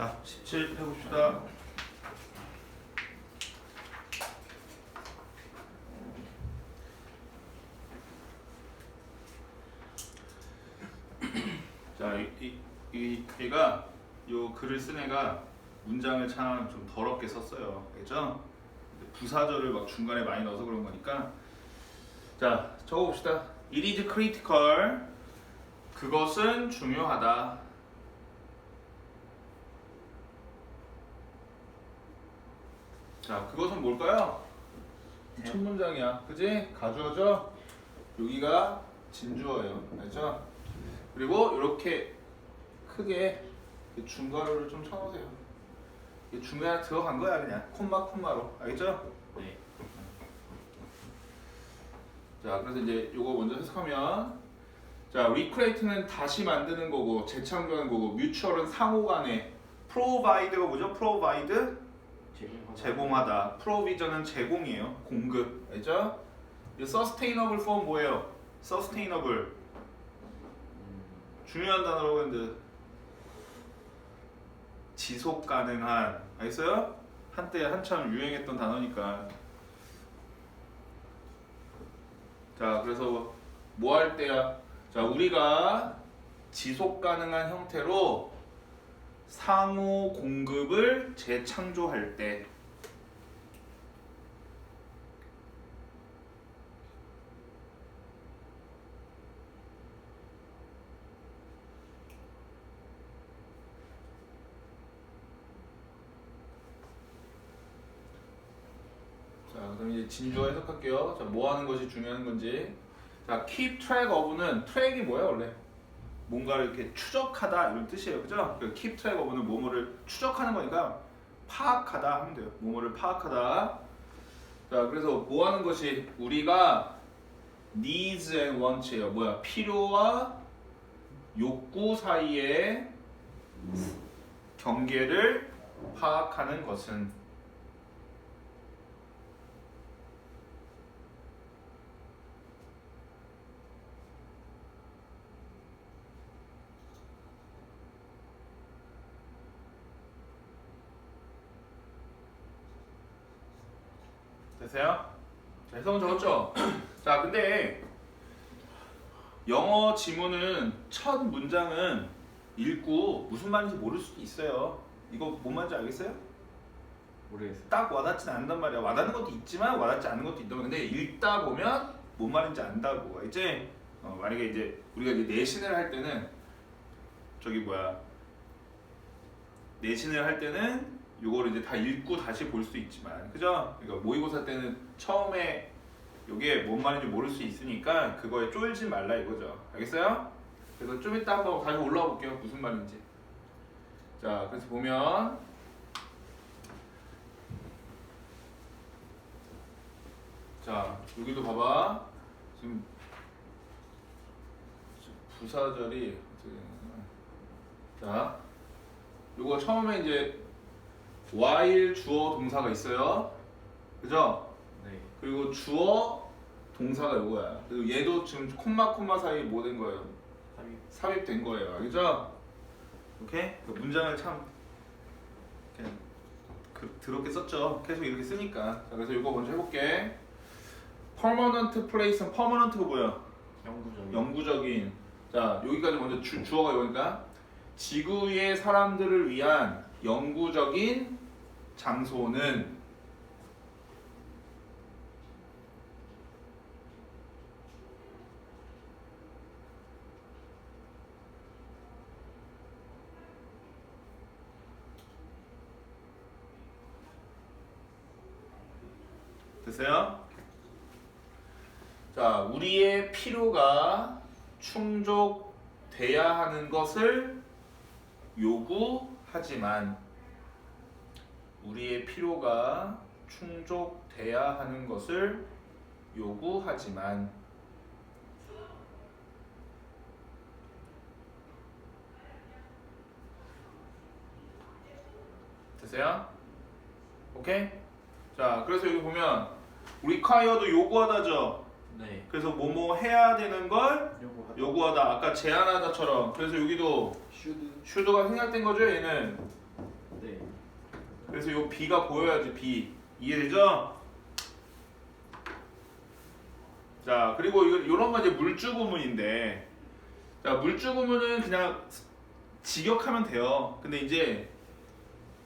자, 17 해봅시다. 자, 이, 이, 이 얘가 요 글을 쓴 애가 문장을 참 좀 더럽게 썼어요. 알겠죠? 부사절을 막 중간에 많이 넣어서 그런 거니까. 자, 적어봅시다. It is critical. 그것은 중요하다. 자, 그것은 뭘까요? 첫 문장이야. 그지? 가주어죠? 여기가 진주어예요. 알죠? 그리고 이렇게 크게 중괄호를 좀 쳐놓으세요. 중간에 들어간 거야 그냥 콤마 콤마로 알겠죠? 네. 자 그래서 이제 요거 먼저 해석하면 자 리크레이트는 다시 만드는 거고 재창조하는 거고 뮤추얼은 상호 간에 프로바이드가 뭐죠? 프로바이드 제공하다. 프로비전은 제공이에요 공급 알죠? 폼 뭐예요? 음, 중요한 단어라고 했는데 지속 가능한 알겠어요? 한때 한참 유행했던 단어니까 자 그래서 뭐 할 때야 자 우리가 지속 가능한 형태로 상호 공급을 재창조할 때 자, 그럼 이제 진주어 해석할게요. 자, 뭐 하는 것이 중요한 건지. 자, keep track of는 트랙이 뭐야, 원래? 뭔가를 이렇게 추적하다 이런 뜻이에요. 그죠? 그 keep track of는 뭐뭐를 추적하는 거니까 파악하다 하면 돼요. 뭐뭐를 파악하다. 자, 그래서 뭐 하는 것이 우리가 needs and wants예요. 뭐야? 필요와 욕구 사이의 경계를 파악하는 것은 되세요? 자, 해석은 적었죠? 자, 근데 영어 지문은 첫 문장은 읽고 무슨 말인지 모를 수도 있어요. 이거 뭔 말인지 알겠어요? 모르겠어요. 딱 와닿진 않는단 말이야. 와닿는 것도 있지만 와닿지 않는 것도 있다. 근데 읽다 보면 뭔 말인지 안다고. 이제 어, 만약에 이제 우리가 이제 내신을 할 때는 저기 뭐야 내신을 할 때는 요거를 이제 다 읽고 다시 볼 수 있지만 그죠? 그러니까 모의고사 때는 처음에 요게 뭔 말인지 모를 수 있으니까 그거에 쫄지 말라 이거죠. 알겠어요? 그래서 좀 이따 한번 다시 올라와 볼게요. 무슨 말인지. 자, 그래서 보면 자, 여기도 봐봐. 지금 부사절이? 자, 요거 처음에 이제 while 주어 동사가 있어요. 그죠? 네. 그리고 주어 동사가 요거야. 그리고 얘도 지금 콤마 콤마 사이 뭐된 거예요? 삽입. 삽입된 거예요. 알겠죠? 오케이? 그 문장을 참 그냥 그, 더럽게 썼죠. 계속 이렇게 쓰니까. 자, 그래서 이거 먼저 해볼게. permanent place는 permanent가 뭐야? 영구적. 영구적인. 자, 여기까지 먼저 주, 주어가 이거니까 지구의 사람들을 위한 영구적인 장소는 됐어요? 자, 우리의 필요가 충족돼야 하는 것을 요구 하지만 우리의 필요가 충족돼야 하는 것을 요구하지만 됐어요? 오케이? 자, 그래서 여기 보면 require도 요구하다죠. 네. 그래서 뭐뭐 해야 되는 걸 요구하다. 요구하다. 아까 제안하다처럼. 그래서 여기도 슈드. 슈드가 생략된 거죠, 얘는. 그래서 요 B가 보여야지 B 이해되죠? 자 그리고 요런 거 이제 물주 구문인데 자 물주 구문은 그냥 직역하면 돼요. 근데 이제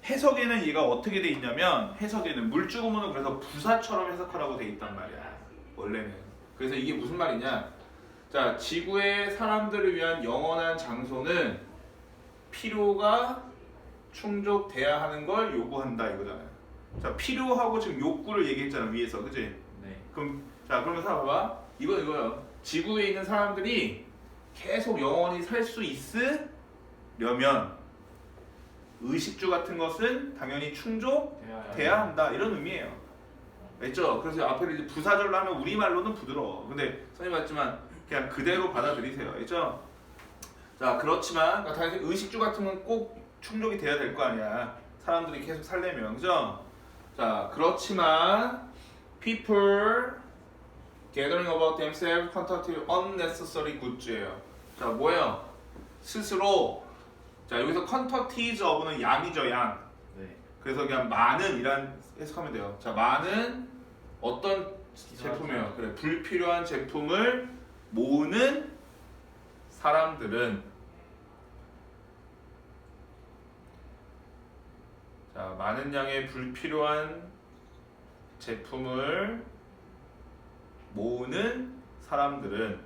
해석에는 얘가 어떻게 돼 있냐면 해석에는 물주 구문은 그래서 부사처럼 해석하라고 돼 있단 말이야. 원래는. 그래서 이게 무슨 말이냐? 자 지구의 사람들을 위한 영원한 장소는 필요가 충족돼야 하는 걸 요구한다 이거잖아요. 자 필요하고 지금 욕구를 얘기했잖아 위에서, 그지? 네. 그럼 자 그러면 봐봐 이거 이거요 지구에 있는 사람들이 계속 영원히 살 수 있으려면 의식주 같은 것은 당연히 충족돼야 돼야 한다 이런 의미예요 됐죠? 그래서 앞에 이제 부사절로 하면 우리말로는 부드러워 근데 선생님 말했지만 그냥 그대로 받아들이세요 알죠? 자 그렇지만 그러니까 당연히 의식주 같은 건 꼭 충족이 돼야 될 거 아니야 사람들이 계속 살려면 그죠? 자 그렇지만 people gathering about themselves constitute unnecessary goods예요. 자 뭐예요? 스스로 자 여기서 quantities of는 양이죠 양. 네. 그래서 그냥 많은 이란 해석하면 돼요. 자 많은 어떤 제품이에요. 그래 불필요한 제품을 모으는 사람들은 자 많은 양의 불필요한 제품을 모으는 사람들은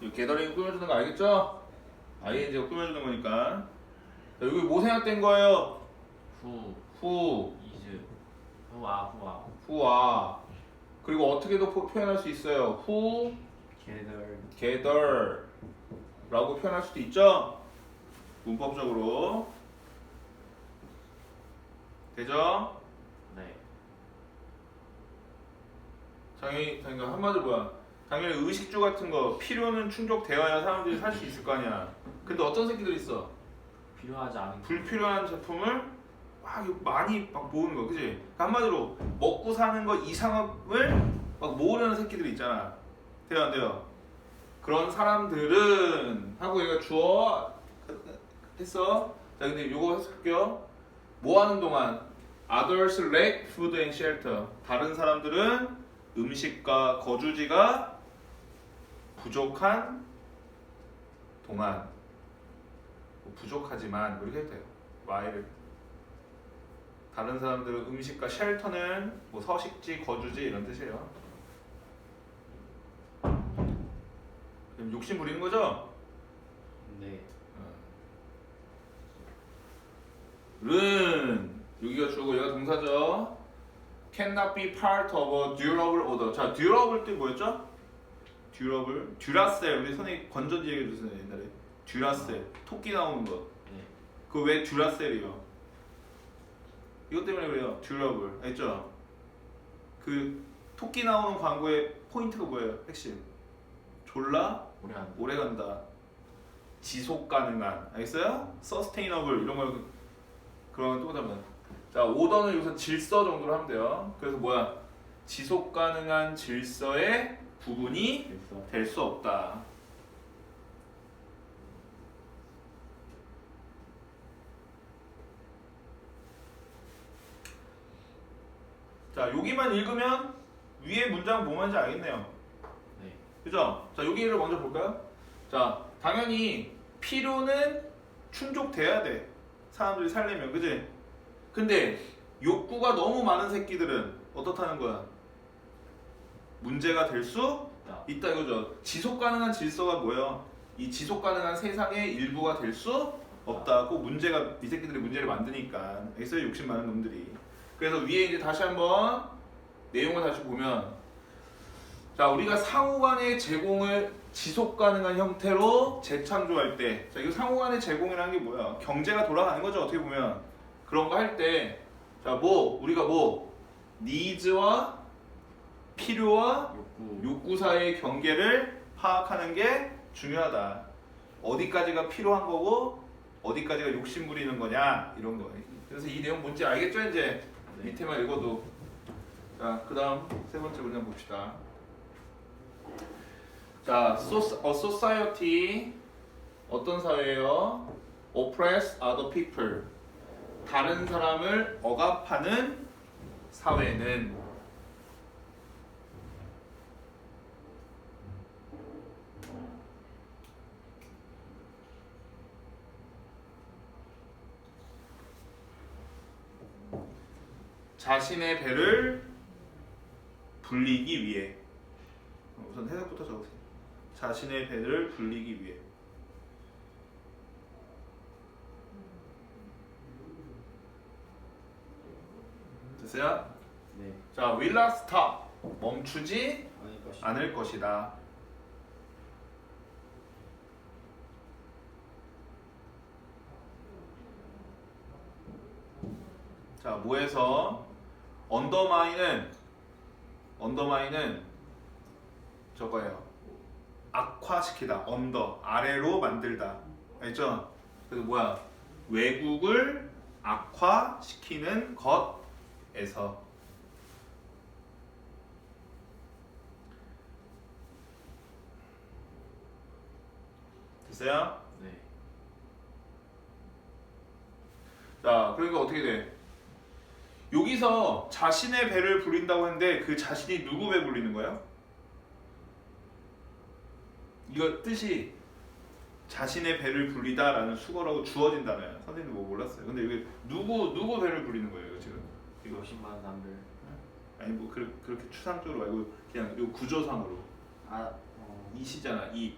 이 게더링 꾸며주는 거 알겠죠? ING가 꾸며주는 거니까 자, 여기 뭐 생략된 거예요? 후 후, 이즈 후아 후아 후와 그리고 어떻게도 포- 표현할 수 있어요? 후, gather gather 라고 표현할 수도 있죠? 문법적으로 되죠? 네. 당연히, 당연히 한마디로 뭐야? 당연히 의식주 같은 거 필요는 충족되어야 사람들이 살 수 있을 거 아니야. 근데 어떤 새끼들 있어? 필요하지 않은 불필요한 제품을 막 많이 막 모으는 거, 그지? 그러니까 한마디로 먹고 사는 거 이상을 막 모으려는 새끼들이 있잖아. 돼요, 안 돼요? 그런 사람들은 하고 얘가 주어 했어. 자, 근데 요거 해석할게요. 뭐 하는 동안 others lack food and shelter. 다른 사람들은 음식과 거주지가 부족한 동안 뭐 부족하지만 이렇게 해도 돼요. Y를 다른 사람들은 음식과 쉘터는 뭐 서식지, 거주지 이런 뜻이에요. 그럼 욕심 부리는 거죠? 네. 른 여기가 주고 얘가 동사죠. cannot be part of a durable order. 자, durable 뜻 뭐였죠? durable, 듀라셀 우리 선생님 건전지 얘기해 주세요 옛날에 듀라셀 토끼 나오는 거. 네. 그거 왜 듀라셀이요? 이것 때문에 그래요. 듀러블. 알죠? 그 토끼 나오는 광고의 포인트가 뭐예요? 핵심. 졸라 오래 안 오래 간다. 지속 가능한. 알겠어요? 서스테이너블 이런 거 그런 또 다면 자, 오더는 여기서 질서 정도로 하면 돼요. 그래서 뭐야? 지속 가능한 질서의 부분이. 될 수 없다. 자, 여기만 읽으면 위에 문장 뭐 말인지 알겠네요. 네. 그죠? 자, 여기를 먼저 볼까요? 자, 당연히 필요는 충족돼야 돼. 사람들이 살려면, 그지? 근데 욕구가 너무 많은 새끼들은 어떻다는 거야? 문제가 될 수 있다. 이거죠. 지속 가능한 질서가 뭐예요? 이 지속 가능한 세상의 일부가 될 수 없다. 꼭 문제가 이 새끼들이 문제를 만드니까. 알겠어요? 욕심 많은 놈들이. 그래서 위에 이제 다시 한번 내용을 다시 보면 자 우리가 상호간의 제공을 지속 가능한 형태로 재창조할 때, 자 이거 상호간의 제공이라는 게 뭐야? 경제가 돌아가는 거죠 어떻게 보면 그런 거 할 때, 자뭐 우리가 뭐 니즈와 필요와 욕구. 욕구 사이의 경계를 파악하는 게 중요하다. 어디까지가 필요한 거고 어디까지가 욕심 부리는 거냐 이런 거. 그래서 이 내용 뭔지 알겠죠 이제 네. 밑에만 읽어도. 자 그 다음 세 번째 문장 봅시다. 자, a society 어떤 사회예요? oppress other people. 다른 사람을 억압하는 사회는 자신의 배를 불리기 위해 우선 해석부터 적으세요. 자신의 배를 불리기 위해 됐어요? 네. 자, will not stop 멈추지 아닐 것이. 않을 것이다. 자, 뭐에서 언더마인은 언더마인은 저거예요. 악화시키다. 언더 아래로 만들다. 알죠? 그래서 뭐야? 외국을 악화시키는 것에서 됐어요? 네. 자, 그러니까 어떻게 돼? 여기서 자신의 배를 불린다고 했는데 그 자신이 누구 배 불리는 거예요? 이거 뜻이 자신의 배를 불리다라는 수거라고 주어진다는 선생님도 뭐 몰랐어요. 근데 이게 누구 누구 배를 불리는 거예요, 이거 지금? 이거 욕심많은 남들. 아니 뭐 그, 그렇게 추상적으로 말고 그냥 요 구조상으로 아, 어, 이시잖아. 이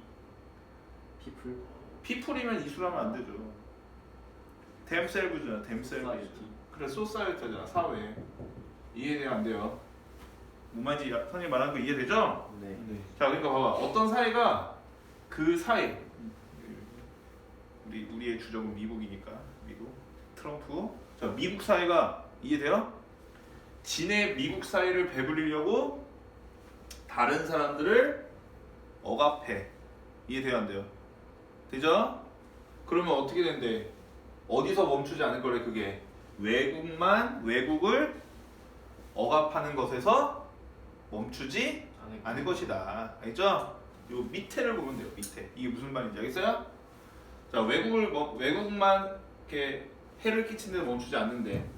people. 피플이면 이수라면 안 되죠. 댐셀브잖아. 댐셀브. 그래 소사이어티잖아 사회 이해돼요 안 돼요? 뭔 말인지 야- 선생님 말하는 거 이해되죠? 네. 자 그러니까 봐봐 어떤 사회가 그 사회 우리 우리의 주적은 미국이니까 미국 트럼프 자 미국 사회가 이해돼요? 진의 미국 사회를 배불리려고 다른 사람들을 억압해 이해돼요 안 돼요? 되죠? 그러면 어떻게 된대? 어디서 멈추지 않을 거래 그게 외국만 외국을 억압하는 것에서 멈추지 않을 것이다. 알겠죠? 요 밑에를 보면 돼요. 밑에 이게 무슨 말인지 알겠어요? 자 외국을 뭐- 외국만 이렇게 해를 끼치는 데 멈추지 않는데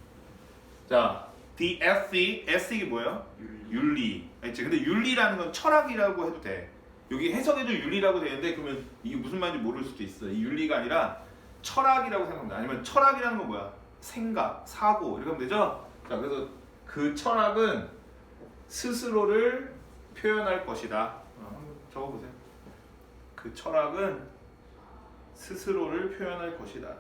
자 the ethic ethic 뭐예요? 윤리. 윤리 알겠지? 근데 윤리라는 건 철학이라고 해도 돼. 여기 해석에도 윤리라고 되는데 그러면 이게 무슨 말인지 모를 수도 있어. 이 윤리가 아니라 철학이라고 생각합니다. 아니면 철학이라는 건 뭐야? 생각, 사고 이렇게 하면 되죠? 자 그래서 그 철학은 스스로를 표현할 것이다. 어, 적어보세요. 그 철학은 스스로를 표현할 것이다.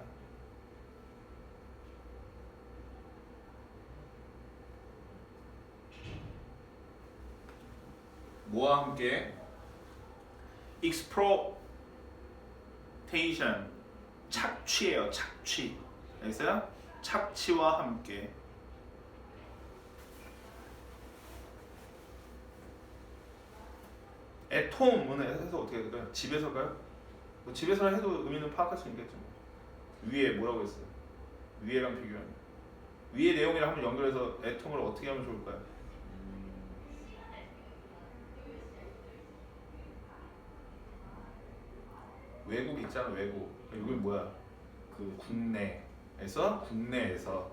뭐와 함께? exploitation 착취예요 착취 알겠어요? 착취와 함께 home은 해서 어떻게 될까요? 집에서가요? 뭐 집에서 해도 의미는 파악할 수 있겠죠 위에 뭐라고 했어요? 위에랑 비교하면 위의 내용이랑 한번 연결해서 home을 어떻게 하면 좋을까요? 음, 외국 있잖아 외국 여긴 뭐야? 그 국내 에서 국내에서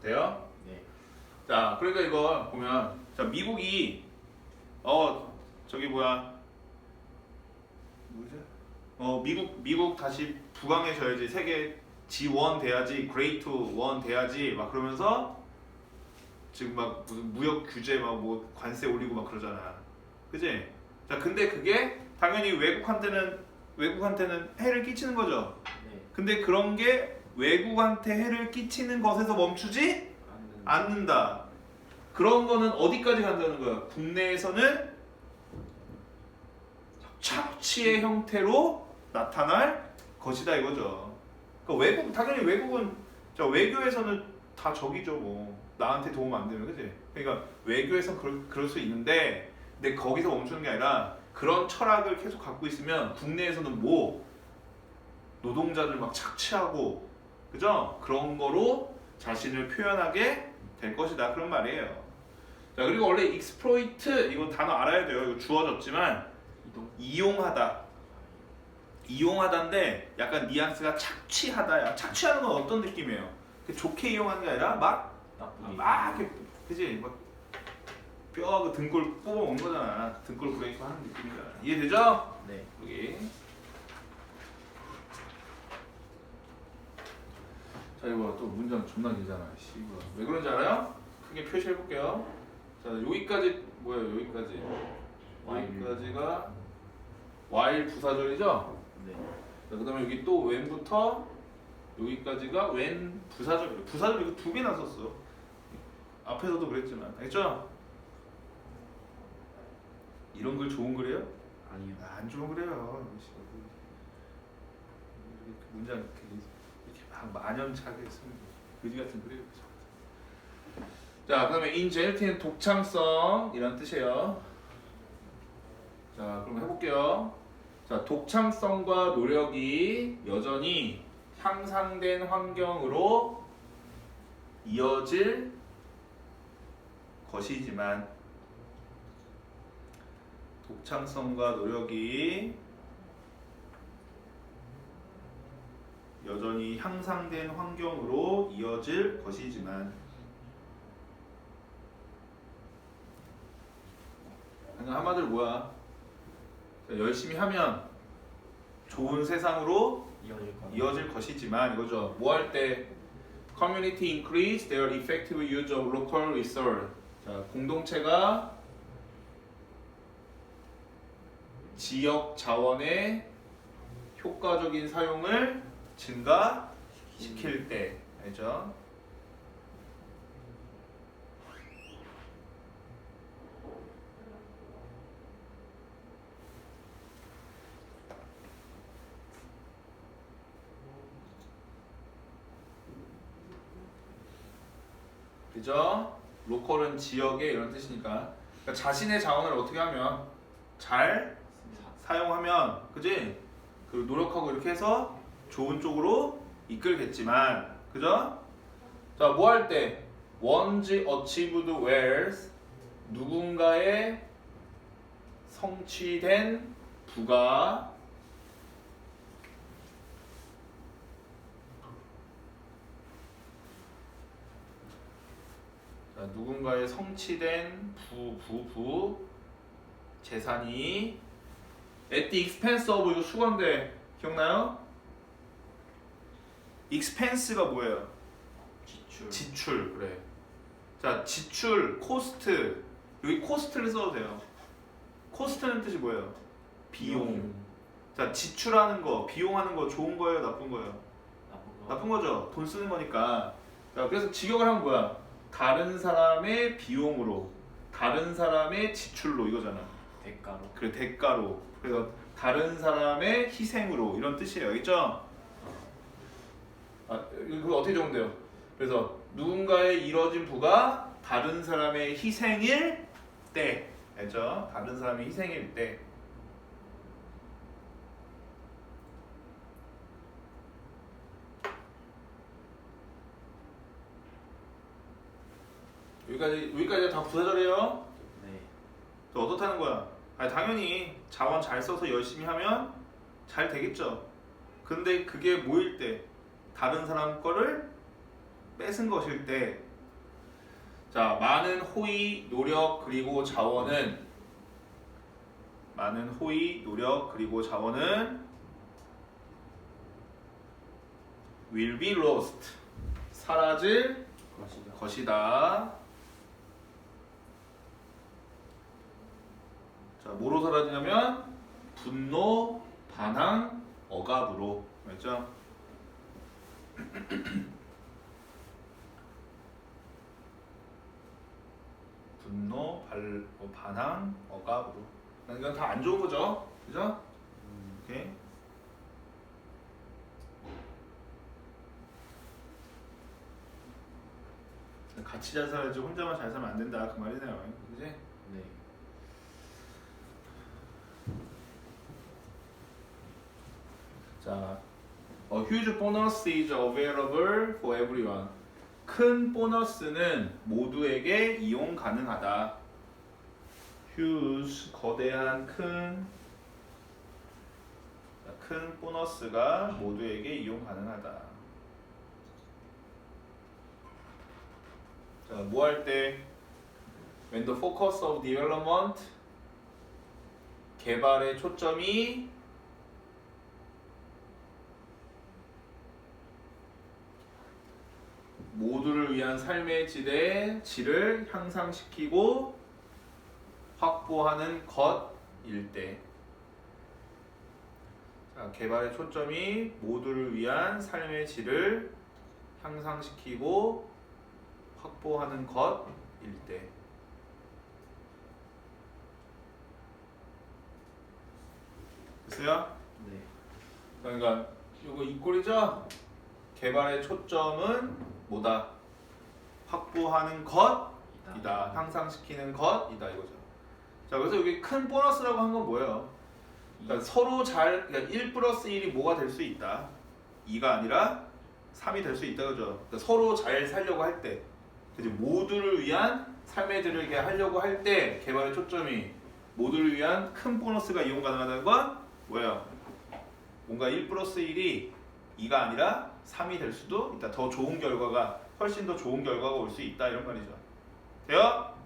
돼요? 네. 자 그러니까 이거 보면 자 미국이 어 저기 뭐야 뭐지? 어 미국 미국 다시 부강해져야지 세계 G1 돼야지 그레이트 1 돼야지 막 그러면서 지금 막 무슨 무역 규제 막 뭐 관세 올리고 막 그러잖아 그지? 자 근데 그게 당연히 외국한테는 외국한테는 해를 끼치는 거죠 네. 근데 그런 게 외국한테 해를 끼치는 것에서 멈추지 않는. 않는다. 그런 거는 어디까지 간다는 거야? 국내에서는 착취의 형태로 나타날 것이다 이거죠. 그러니까 외국 당연히 외국은 자 외교에서는 다 적이죠 뭐 나한테 도움 안 되면 그지? 그러니까 외교에서 그럴, 그럴 수 있는데 근데 거기서 멈추는 게 아니라 그런 철학을 계속 갖고 있으면 국내에서는 뭐 노동자들 막 착취하고 그죠? 그런 거로 자신을 표현하게 될 것이다 그런 말이에요. 자 그리고 원래 exploit 이건 단어 알아야 돼요. 이거 주어졌지만. 이용하다, 이용하다인데 약간 뉘앙스가 착취하다야. 착취하는 건 어떤 느낌이에요? 그 좋게 이용하는 게 아니라 막. 막 이렇게 그지 막 뼈그 등골 뽑아 먹는 거잖아. 등골 브레이크 하는 느낌이잖아. 이해되죠? 네. 여기. 자 이거 또 문장 존나 길잖아. 씨 이거 왜 그런지 알아요? 크게 표시해 볼게요. 자 여기까지 뭐예요? 여기까지. while. 여기까지가 while 부사절이죠? 네. 자, 그다음에 여기 또 when부터 여기까지가 when 부사절. 부사절 이거 두 개나 썼어. 앞에서도 그랬지만, 알겠죠? 이런 글 좋은 글이에요? 아니요. 안 좋은 글이에요. 이렇게 문장 이렇게, 이렇게 막 만연차게 쓰는 그지 같은 글이에요. 자, 그다음에 ingenuity는 독창성 이런 뜻이에요. 자, 그럼 해볼게요. 자, 독창성과 노력이 여전히 향상된 환경으로 이어질 것이지만 독창성과 노력이 여전히 향상된 환경으로 이어질 것이지만 한마디로 뭐야? 자, 열심히 하면 좋은 세상으로. 이어질 것이지만 이거죠. 뭐 할 때 community increase their effective use of local resource. 자, 공동체가 지역 자원의 효과적인 사용을 증가시킬 때, 알죠? 그죠? 로컬은 지역의 이런 뜻이니까 그러니까 자신의 자원을 어떻게 하면 잘 사용하면 그지? 그 노력하고 이렇게 해서 좋은 쪽으로 이끌겠지만 그죠? 자 뭐 할때 once achieved whereas 누군가의 성취된 부가 자, 누군가의 성취된 부, 부, 부 재산이 at the expense of 이거 수건데 기억나요? expense가 뭐예요? 지출. 지출 그래. 자 지출 코스트 여기 코스트를 써도 돼요. 코스트는 뜻이 뭐예요? 비용. 자 지출하는 거 비용하는 거 좋은 거예요 나쁜 거예요? 나쁜 거. 나쁜 거죠. 돈 쓰는 거니까. 자, 그래서 직역을 하면 뭐야? 다른 사람의 비용으로, 다른 사람의 지출로 이거잖아. 대가로. 그 대가로. 그래서 다른 사람의 희생으로 이런 뜻이에요. 알겠죠? 아, 이거 어떻게 적으면 돼요? 그래서 누군가의 이뤄진 부가 다른 사람의 희생일 때, 알죠? 다른 사람의 희생일 때. 여기까지 여기까지 다 부사절이에요. 네. 또 어떻다는 거야? 아니, 당연히 자원 잘 써서 열심히 하면 잘 되겠죠. 근데 그게 뭐일 때 다른 사람 거를 뺏은 것일 때 자, 많은 호의, 노력 그리고 자원은 많은 호의, 노력 그리고 자원은 will be lost 사라질 것이다. 것이다. 자, 뭐로 사라지냐면 분노, 반항, 억압으로. 맞죠? 분노, 발, 어, 반항, 억압으로. 이건 다 안 좋은 거죠? 그죠? 음, 오케이. 같이 잘 살아야지 혼자만 잘 살면 안 된다 그 말이네요. 그지? 네. 자, a huge bonus is available for everyone. 큰 보너스는 모두에게 이용 가능하다. huge 거대한 큰 자, 큰 보너스가 모두에게 이용 가능하다. 자, 뭐 할 때 when the focus of development 개발의 초점이 모두를 위한 삶의 질의 질을 향상시키고 확보하는 것일 때. 자, 개발의 초점이 모두를 위한 삶의 질을 향상시키고 확보하는 것일 때. 됐어요? 네. 그러니까 이거 이 꼴이죠? 개발의 초점은 뭐다? 확보하는 것이다. 향상시키는 것이다 이거죠. 자, 그래서 여기 큰 보너스라고 한 건 뭐예요? 그러니까 서로 잘, 그러니까 1 플러스 1이 뭐가 될 수 있다? 2가 아니라 3이 될 수 있다 그죠? 그러니까 서로 잘 살려고 할 때, 이제 모두를 위한 질을 이렇게 하려고 할 때 개발의 초점이 모두를 위한 큰 보너스가 이용 가능하다는 건 뭐예요? 뭔가 1 플러스 1이 2가 아니라 3이 될 수도 있다. 더 좋은 결과가 훨씬 더 좋은 결과가 올 수 있다 이런 말이죠. 돼요? 네.